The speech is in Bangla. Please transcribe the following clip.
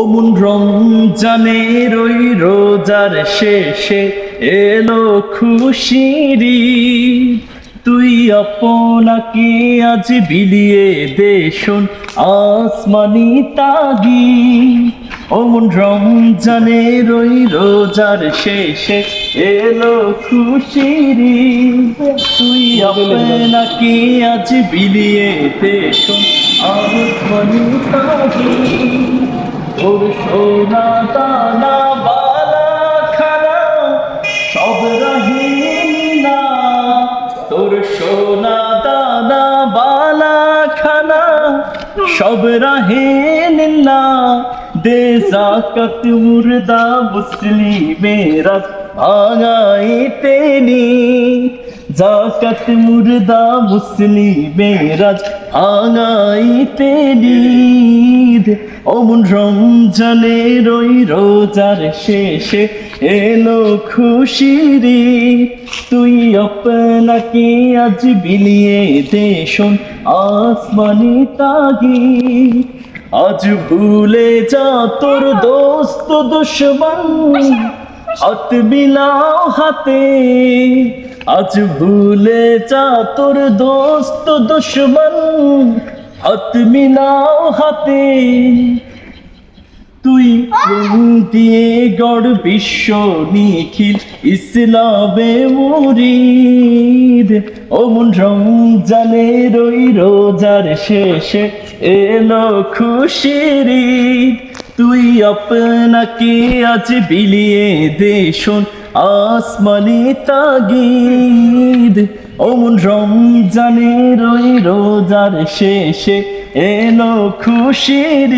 অমন রমজানের ওই রোজার শেষে এলো খুশিরি তুই আপনাকে আজ বিলিয়ে দে শোন আসমানি তাগি। অমন রমজানের ওই রোজার শেষে এলো খুশিরি তুই আপনাকে আজ বিলিয়ে দে শোন আসমানি তাগি। ওর সোনা দানা বালা খানা সব রহিনা তোর সোনা দানা বালা খানা সব রহিনা দে জাকাত মুর্দা মুসলিমেরা ভাঙাইতে নি জাকাত মুর্দা মুসলিমেরা ভাঙাইতে নি অমন রমজানের ওই রোজার শেষে এলো খুশিরি তুই আপনাকে আজ বিলিয়ে দে শোন আসমানি তাগি আজ ভুলে যা তোর দোস্ত দুশ্মন, হাত মিলাও হাতে। আজ ভুলে যা তোর দোস্ত দুশ্মন হাত মিলাও হাতে তুই দিয়ে গড় বিশ্ব নিখিল, ইসলামে মুরিদ অমন রমজানের ওই রোজার শেষে এলো খুশির। তুই আপনাকে আজ বিলিয়ে দে শোন আসমানি তাগিদ অমন রমজানের রই রোজার শেষে এলো খুশির।